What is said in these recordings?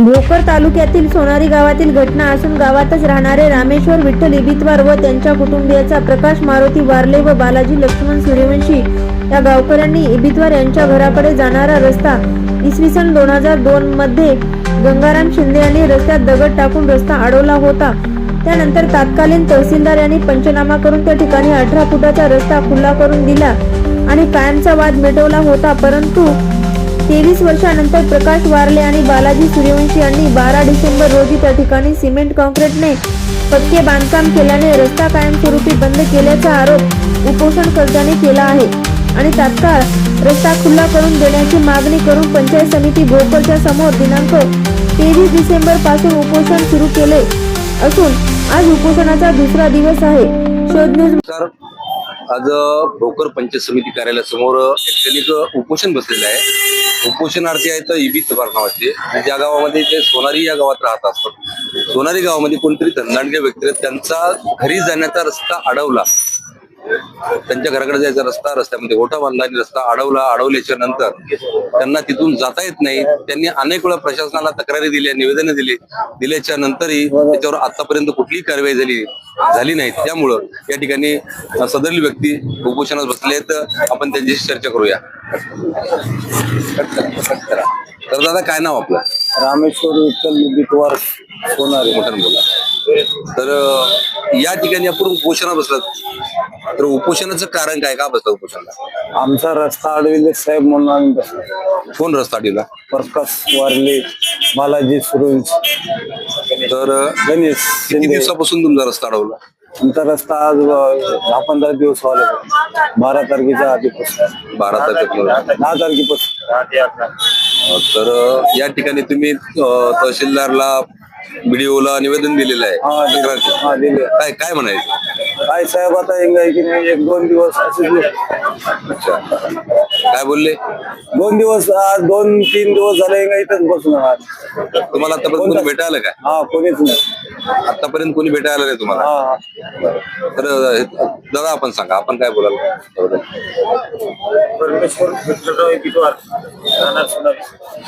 भोकर तालुक्यातील सोनारी गावातील घटना असून गावातच राहणारे रामेश्वर विठ्ठल इबितवार व त्यांच्या कुटुंबियाचा प्रकाश मारुती वारले व बालाजी लक्ष्मण सूर्यवंशी या गावकऱ्यांनी इबितवार यांच्या घराकडे जाणारा रस्ता इसवी सन दोन हजार दोन मध्ये गंगाराम शिंदे यांनी रस्त्यात दगड टाकून रस्ता अडवला होता. त्यानंतर तत्कालीन तहसीलदार यांनी पंचनामा करून त्या ठिकाणी अठरा फुटाचा रस्ता खुला करून दिला आणि कायमचा वाद मिटवला होता. परंतु तेवीस वर्षानंतर प्रकाश वारले आणि बालाजी सूर्यवंशी यांनी बारा डिसेंबर रोजी त्या ठिकाणी सिमेंट कॉन्क्रीटने पक्के बांधकाम केल्याने रस्ता कायमस्वरूपी बंद केल्याचा आरोप उपोषणकर्त्याने केला आहे. आणि तात्काळ रस्ता खुला करून देण्याची मागणी करून पंचायत समिती भोकरच्या समोर दिनांक तेवीस डिसेंबरपासून उपोषण सुरू केले असून आज उपोषणाचा दुसरा दिवस आहे. शोध न्यूज आज भोकर पंचायत समिती कार्यालयासमोर एक उपोषण बसलेलं आहे. उपोषणार्थी आहेत तबार नावाचे. ज्या गावामध्ये ते सोनारी या गावात राहत असतात. सोनारी गावामध्ये कोणतरी धंदांडगे व्यक्ती आहेत, त्यांचा घरी जाण्याचा रस्ता अडवला. त्यांच्या घराकडे जायचा रस्ता रस्त्यामध्ये गोठा बांधला आणि रस्ता अडवला अडवल्याच्या नंतर त्यांना तिथून जाता येत नाही. त्यांनी अनेक वेळा प्रशासनाला तक्रारी दिल्या निवेदनं दिली. दिल्याच्या नंतरही त्याच्यावर आतापर्यंत कुठलीही कारवाई झाली झाली नाही. त्यामुळं या ठिकाणी सदरील व्यक्ती उपोषणात बसले आहेत. आपण त्यांच्याशी चर्चा करूया. तर दादा काय नाव आपलं? रामेश्वर विठ्ठल बिटवार सोनारे. मोठ्यानं बोला. तर या ठिकाणी आपण उपोषणात बसलात. तर उपोषणाचं कारण काय? का बसलं उपोषणाला आमचा रस्ता अडविले साहेब म्हणून आम्ही बसलो. कोण रस्ता अडवला प्रकाश वारले बालाजी सुरेश तर गणेश किती दिवसापासून तुमचा रस्ता अडवला आमचा रस्ता आज दहा पंधरा दिवस व्हायला बारा तारखेच्या आधीपासून. बारा तारखेपासून. दहा तारखेपासून. तर या ठिकाणी तुम्ही तहसीलदारला बीडीओला निवेदन दिलेलं आहे. दिले. काय काय म्हणायचं? काय साहेब आता आहे की नाही एक दोन दिवस असे अच्छा. काय बोलले? दोन दिवस आज दोन तीन दिवस झाले इथंच बसून आहात तुम्हाला आतापर्यंत कोणी भेटायला काय हा कोणीच नाही. आतापर्यंत कोणी भेटायला नाही तुम्हाला? तर दादा आपण सांगा आपण काय बोलाल? परमेश्वर विठ्ठलराव बिटवार राहणार सोनारी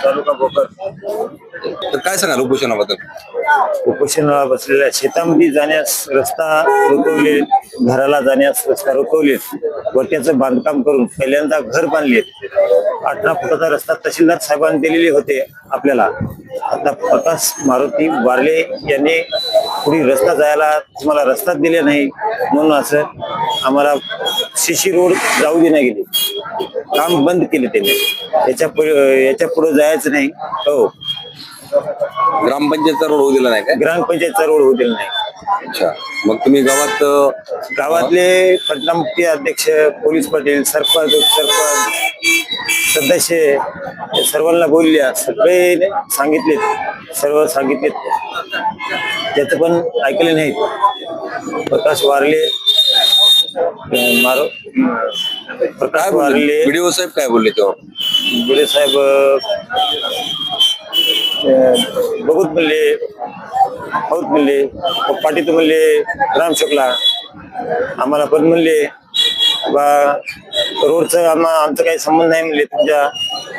तालुका भोकर. तर काय सांगाल उपोषणाबद्दल? उपोषणाला बसलेल्या शेतामध्ये जाण्यास रस्ता रोखवले घराला जाण्यास रस्ता रोखवले गोट्याचं बांधकाम करून पहिल्यांदा घर बांधले. अठरा फुटाचा रस्ता तहसीलदार साहेबांनी दिलेले होते आपल्याला. आता प्रकाश मारुती वारले यांनी पुढे रस्ता जायला तुम्हाला रस्ताच दिले नाही. म्हणून असं आम्हाला शिशी रोड जाऊ दे नाही गेली. काम बंद केले त्यांनी. याच्यापुढे याच्यापुढे जायचं नाही. हो. ग्रामपंचायतचा रोड होऊ दिला नाही काय ग्रामपंचायतचा रोड होऊ दिला नाही. अच्छा. मग तुम्ही गावात अ, गावातले पटनामुक्ती अध्यक्ष पोलीस पाटील सरपंच उपसरपंच सदस्य या सर्वांना बोलल्या सगळे सांगितले सर्व सांगितले त्याचं पण ऐकले नाहीत. प्रकाश वारले. अं, मारो काय प्रकाश बोलले? वारले. बीडीओ साहेब काय बोलले तेव्हा? गुरे साहेब अं, बघूत म्हणले हौत म्हणले पाटीत म्हणले राम शुक्ला। आम्हाला पण म्हणले बा रोडचं आम्हा आमचं काही संबंध नाही म्हणले तुमच्या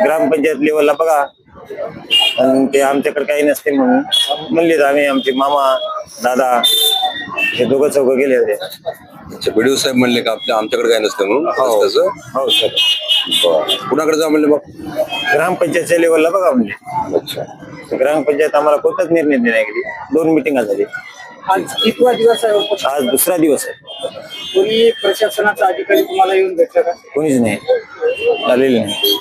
ग्रामपंचायत लेवलला बघा. आणि ते आमच्याकडे काही नसते म्हणून म्हणले आम्ही आमचे मामा दादा हे दोघं चौघं गेले होते. अच्छा बीडीओ साहेब म्हणले का आपल्या आमच्याकडे काय नसतं म्हणून? हो. तसं? हो सर. बरं. कुणाकडे जा म्हणले मग? ग्रामपंचायतच्या लेवलला बघा म्हणले. अच्छा. ग्रामपंचायत आम्हाला कोणताच निर्णय देण्यात गेली दोन मिटिंगा झाली. आज कितवा दिवस आहे उपोषण? आज दुसरा दिवस आहे. कोणी प्रशासनाचा अधिकारी तुम्हाला येऊन भेटला का? कोणीच नाही. आलेले नाही.